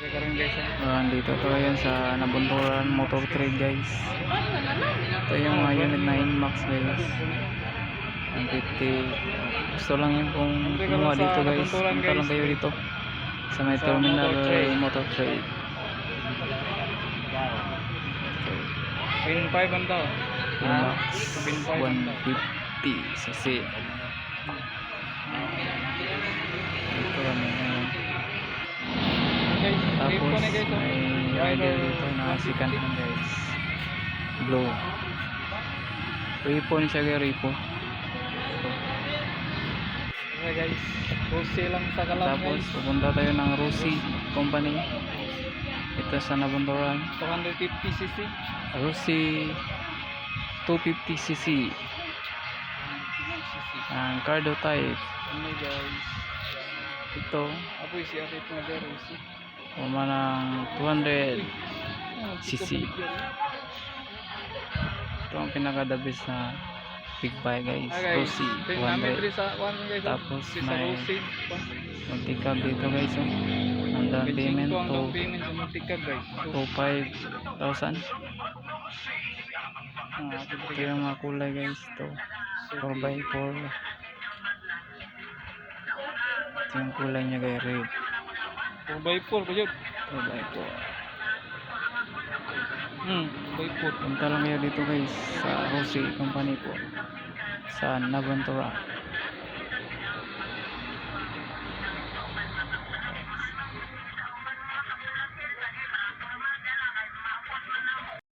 Guys. ah. Dito to yan sa Nabunturan Motor Trade guys. Ito yung mga unit na Inmax guys. Ang 50. Gusto lang yun kung kumuha sa dito guys. Punta lang kayo dito. Sa may Sa terminal Motor Trade. Motor Trade. Pin 5 ang tao. Inmax Pin 5 ang tao. 150 cc. Dito ko na guys. may rider dito na second hand guys. Blue. Ripo ni siya guys, ripo. Okay guys. Rosy lang sa kalam Tapos guys. pupunta tayo ng Rusi Company. Ito sa Nabunduran. 250cc. Rusi 250cc. Ang cardo type. Ano guys. Ito, Apo si Arif na guys. Puma ng 200 Ah, CC. Ito ang pinaka the best na big bike guys. Ah, Pin namin 200. diri sa one guys. ah. Tapos may- Rosy. Magtikab dito guys. Oh. Ang down payment to down payment sa Multica guys. So, to 5,000. ah, Ito yung mga kulay guys. Ito. so, 4x4. Ito yung kulay niya guys. Red. 4x4 ko yun. 4x4. Hmm, 4x4. Punta lang kayo dito guys sa Rossi Company po sa Navantura